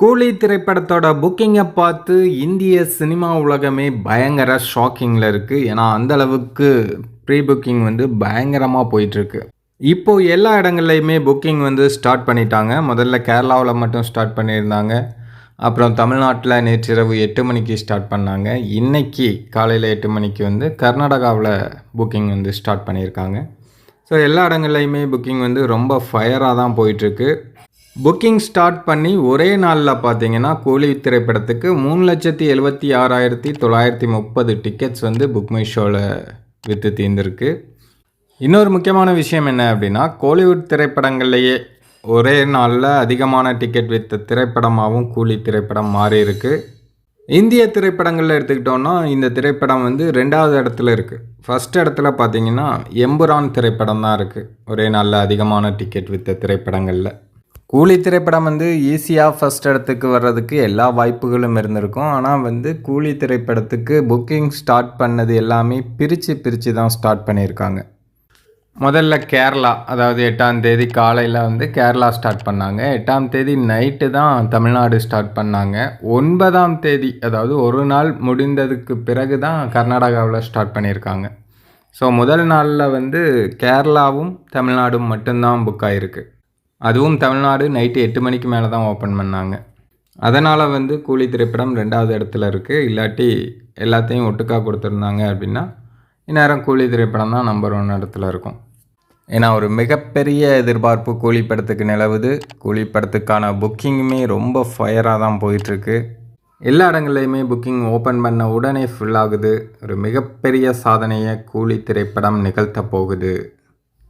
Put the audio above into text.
கூலி திரைப்படத்தோட புக்கிங்கை பார்த்து இந்திய சினிமா உலகமே பயங்கர ஷாக்கிங்கில் இருக்குது ஏன்னா அந்த அளவுக்கு ப்ரீ புக்கிங் வந்து பயங்கரமாக போயிட்டுருக்கு. இப்போ எல்லா இடங்கள்லையுமே புக்கிங் வந்து ஸ்டார்ட் பண்ணிட்டாங்க. முதல்ல கேரளாவில் மட்டும் ஸ்டார்ட் பண்ணியிருந்தாங்க. அப்புறம் தமிழ்நாட்டில் நேற்றிரவு எட்டு மணிக்கு ஸ்டார்ட் பண்ணாங்க. இன்னைக்கு காலையில் எட்டு மணிக்கு வந்து கர்நாடகாவில் புக்கிங் வந்து ஸ்டார்ட் பண்ணியிருக்காங்க. ஸோ எல்லா இடங்கள்லையுமே புக்கிங் வந்து ரொம்ப ஃபயராக தான் போயிட்டுருக்கு. புக்கிங் ஸ்டார்ட் பண்ணி ஒரே நாளில் பார்த்தீங்கன்னா கூலி திரைப்படத்துக்கு மூணு லட்சத்தி எழுபத்தி ஆறாயிரத்தி தொள்ளாயிரத்தி முப்பது டிக்கெட்ஸ் வந்து புக் மை ஷோவில் விற்று தீர்ந்துருக்கு. இன்னொரு முக்கியமான விஷயம் என்ன அப்படின்னா கோலிவுட் திரைப்படங்கள்லேயே ஒரே நாளில் அதிகமான டிக்கெட் விற்ற திரைப்படமாகவும் கூலி திரைப்படம் மாறியிருக்கு. இந்திய திரைப்படங்களில் எடுத்துக்கிட்டோன்னா இந்த திரைப்படம் வந்து ரெண்டாவது இடத்துல இருக்குது ஃபஸ்ட் இடத்துல பார்த்தீங்கன்னா எம்புரான் திரைப்படம் தான் இருக்குது ஒரே நாளில் அதிகமான டிக்கெட் விற்ற திரைப்படங்களில். கூலி திரைப்படம் வந்து ஈஸியாக ஃபஸ்ட் இடத்துக்கு வர்றதுக்கு எல்லா வாய்ப்புகளும் இருந்திருக்கும். ஆனால் வந்து கூலி திரைப்படத்துக்கு புக்கிங் ஸ்டார்ட் பண்ணது எல்லாமே பிரித்து பிரித்து தான் ஸ்டார்ட் பண்ணியிருக்காங்க. முதல்ல கேரளா அதாவது எட்டாம் தேதி காலையில் வந்து கேரளா ஸ்டார்ட் பண்ணாங்க. எட்டாம் தேதி நைட்டு தான் தமிழ்நாடு ஸ்டார்ட் பண்ணாங்க. ஒன்பதாம் தேதி அதாவது ஒரு நாள் முடிந்ததுக்கு பிறகு தான் கர்நாடகாவில் ஸ்டார்ட் பண்ணியிருக்காங்க. ஸோ முதல் நாளில் வந்து கேரளாவும் தமிழ்நாடும் மட்டும்தான் புக் ஆகிருக்கு அதுவும் தமிழ்நாடு நைட்டு எட்டு மணிக்கு மேலே தான் ஓப்பன் பண்ணாங்க. அதனால் வந்து கூலி திரைப்படம் ரெண்டாவது இடத்துல இருக்குது இல்லாட்டி எல்லாத்தையும் ஒட்டுக்கா கொடுத்துருந்தாங்க அப்படின்னா இந்நேரம் கூலி திரைப்படம் தான் நம்பர் ஒன் இடத்துல இருக்கும். ஏன்னா ஒரு மிகப்பெரிய எதிர்பார்ப்பு கூலி படத்துக்கு நிலவுது. கூலி படத்துக்கான புக்கிங்குமே ரொம்ப ஃபயராக தான் போயிட்டுருக்கு. எல்லா இடங்கள்லையுமே புக்கிங் ஓப்பன் பண்ண உடனே ஃபுல் ஆகுது. ஒரு மிகப்பெரிய சாதனையை கூலி திரைப்படம் நிகழ்த்த போகுது.